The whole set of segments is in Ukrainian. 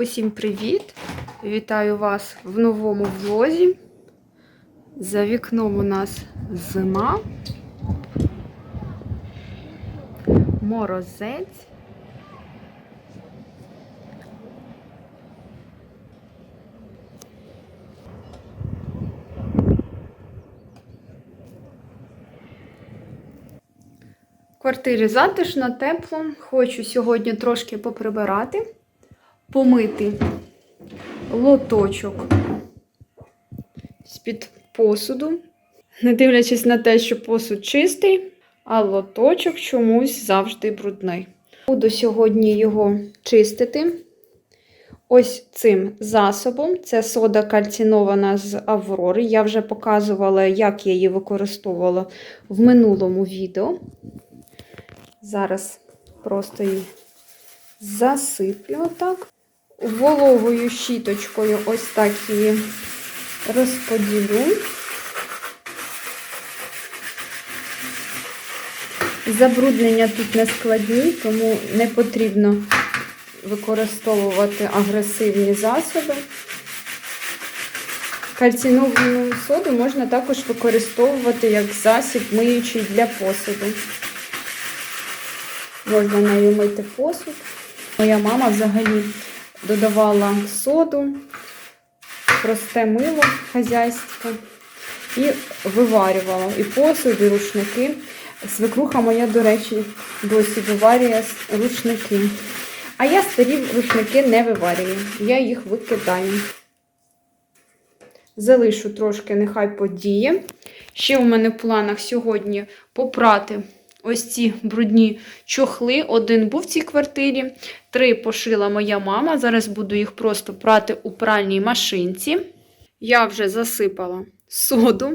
Усім привіт! Вітаю вас в новому влозі. За вікном у нас зима, морозець. В квартирі затишно, тепло. Хочу сьогодні трошки поприбирати, помити лоточок з-під посуду. Не дивлячись на те, що посуд чистий, а лоточок чомусь завжди брудний. Буду сьогодні його чистити. Ось цим засобом. Це сода кальцінована з Аврори. Я вже показувала, як я її використовувала в минулому відео. Зараз просто її засиплю отак. Вологою щіточкою ось так її розподілю. Забруднення тут не складні, тому не потрібно використовувати агресивні засоби. Кальциновану соду можна також використовувати як засіб миючий для посуду. Можна нею мити посуд. Моя мама взагалі додавала соду, просте мило хазяйське і виварювала і посуд, і рушники. Свекруха моя, до речі, досі виварює рушники. А я старі рушники не виварюю, я їх викидаю. Залишу трошки, нехай подіє. Ще у мене в планах сьогодні попрати ось ці брудні чохли. Один був в цій квартирі, три пошила моя мама. Зараз буду їх просто прати у пральній машинці. Я вже засипала соду,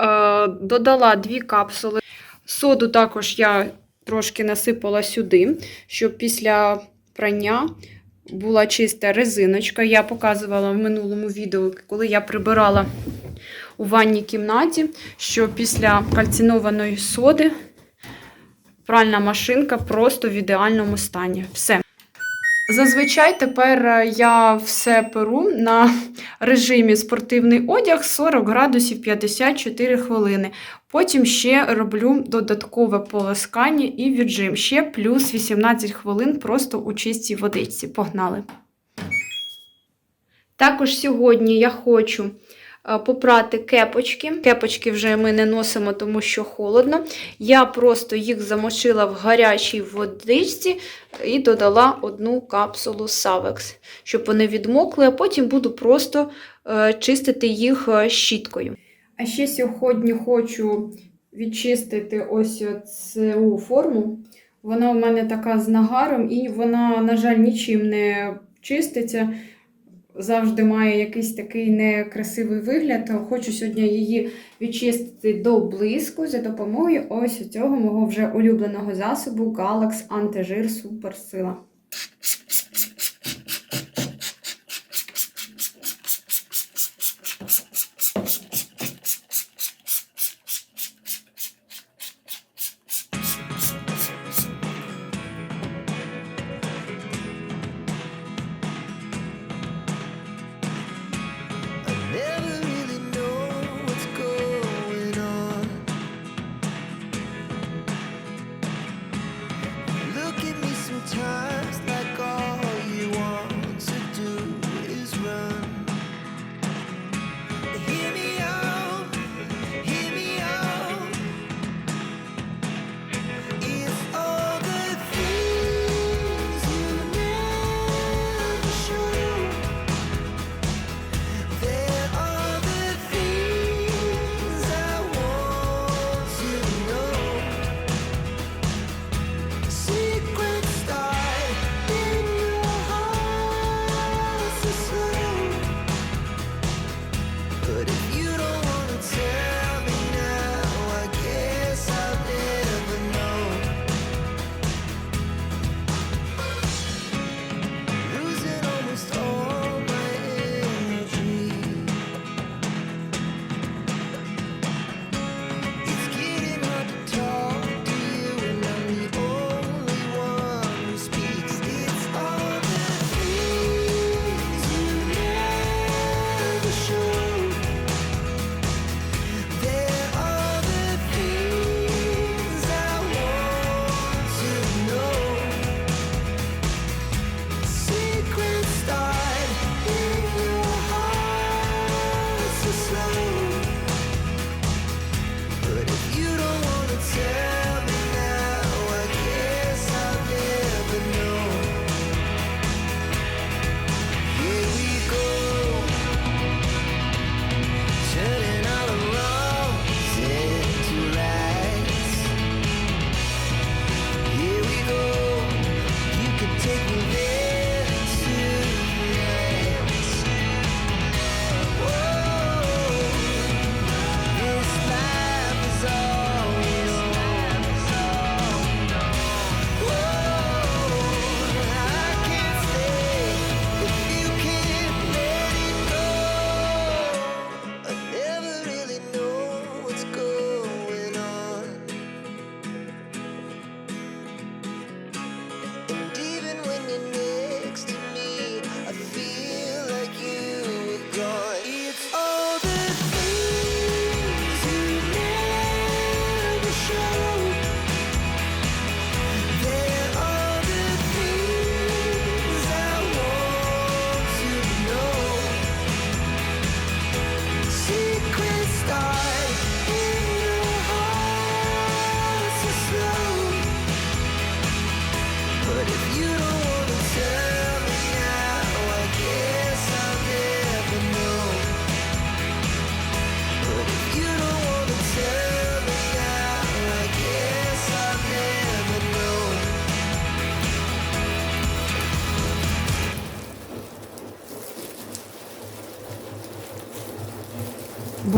е, додала дві капсули. Соду також я трошки насипала сюди, щоб після прання була чиста резиночка. Я показувала в минулому відео, коли я прибирала у ванній кімнаті, що після кальцинованої соди пральна машинка просто в ідеальному стані. Все. Зазвичай тепер е, я все перу на режимі спортивний одяг 40 градусів 54 хвилини. Потім ще роблю додаткове полоскання і віджим. Ще плюс 18 хвилин просто у чистій водичці. Погнали. Також сьогодні я хочу попрати кепочки. Кепочки вже ми не носимо, тому що холодно. Я просто їх замочила в гарячій водичці і додала одну капсулу Savex, щоб вони відмокли, а потім буду просто е, чистити їх е, щіткою. А ще сьогодні хочу відчистити ось цю форму. Вона у мене така з нагаром, і вона, на жаль, нічим не чиститься. Завжди має якийсь такий некрасивий вигляд. Хочу сьогодні її відчистити до блиску за допомогою ось цього мого вже улюбленого засобу Galax Антижир Суперсила.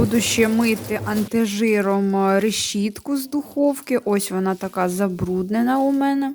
Буду ще мити антижиром е, решітку з духовки. Ось вона така забруднена у мене.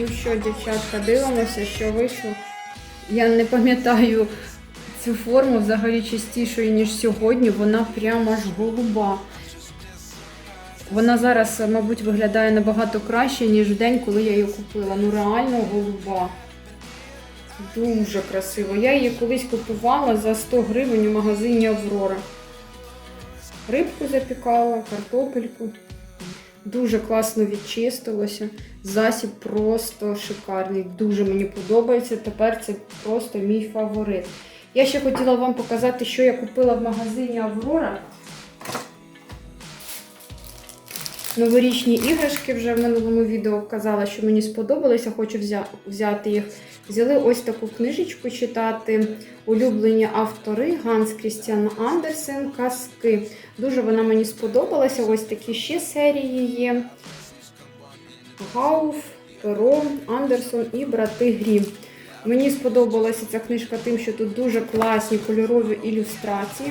Ну що, дівчатка, дивимося, що вийшло. Я не пам'ятаю цю форму взагалі частішою, ніж сьогодні. Вона прямо аж голуба. Вона зараз, мабуть, виглядає набагато краще, ніж в день, коли я її купила. Ну реально голуба. Дуже красиво. Я її колись купувала за 100 гривень у магазині Аврора. Рибку запікала, картопельку. Дуже класно відчистилося. Засіб просто шикарний. Дуже мені подобається. Тепер це просто мій фаворит. Я ще хотіла вам показати, що я купила в магазині Аврора. Новорічні іграшки вже в минулому відео казала, що мені сподобалися, хочу взяти їх. Взяли ось таку книжечку читати. Улюблені автори Ганс Крістіан Андерсен Казки. Дуже вона мені сподобалася. Ось такі ще серії є. Гауф, Перо, Андерсон і брати Грім. Мені сподобалася ця книжка тим, що тут дуже класні кольорові ілюстрації.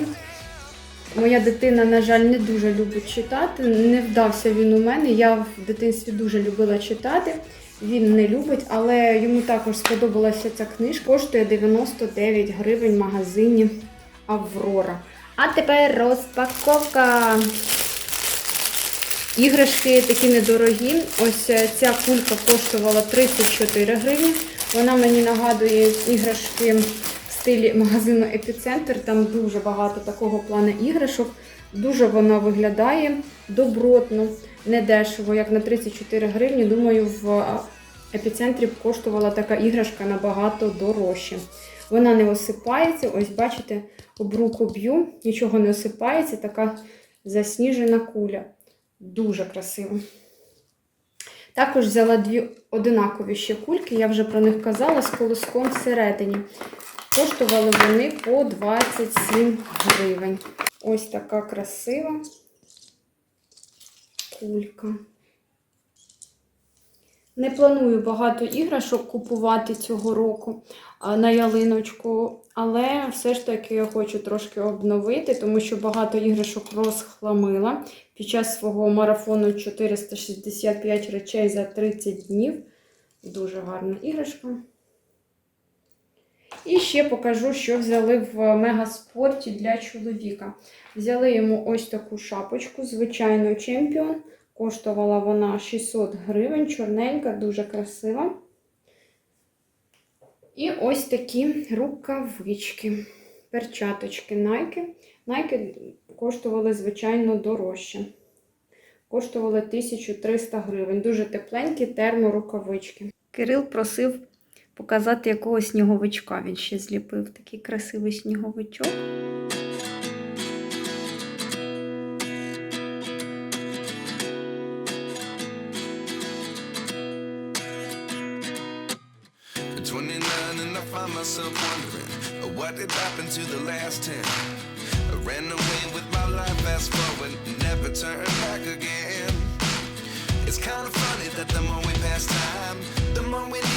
Моя дитина, на жаль, не дуже любить читати. Не вдався він у мене. Я в дитинстві дуже любила читати. Він не любить, але йому також сподобалася ця книжка. Коштує 99 гривень в магазині Аврора. А тепер розпаковка. Іграшки такі недорогі. Ось е, ця кулька коштувала 34 гривні. Вона мені нагадує іграшки в стилі магазину Епіцентр. Там дуже багато такого плану іграшок. Дуже вона виглядає добротно, недешево, як на 34 гривні. Думаю, в епіцентрі б коштувала така іграшка набагато дорожче. Вона не осипається, ось бачите, об руку б'ю, нічого не осипається, така засніжена куля. Дуже красиво. Також взяла дві одинакові ще кульки, я вже про них казала, з колоском всередині. Коштували вони по 27 гривень. Ось така красива кулька. Не планую багато іграшок купувати цього року на ялиночку, але все ж таки я хочу трошки обновити, тому що багато іграшок розхламила під час свого марафону 465 речей за 30 днів. Дуже гарна іграшка. І ще покажу, що взяли в мегаспорті для чоловіка. Взяли йому ось таку шапочку, звичайно, чемпіон. Коштувала вона 600 гривень, чорненька, дуже красива. І ось такі рукавички, перчаточки Nike. Nike коштували, звичайно, дорожче. Коштували 1300 гривень. Дуже тепленькі терморукавички. Кирил просив показати якого сніговичка він ще зліпив. Такий красивий сніговичок. What did happen to the last ten? I ran away with my life fast forward, never turn back again. It's kind of funny that the more we pass time, the more we need.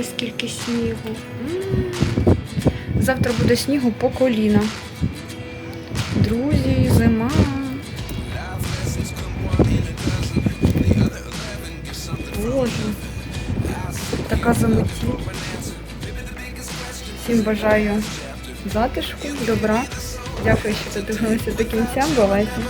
Боже, скільки снігу. Завтра буде снігу по коліна. Друзі, зима. Боже. Така заметіль. Всім бажаю затишку, добра. Дякую, що додивилися до кінця. Бувайте.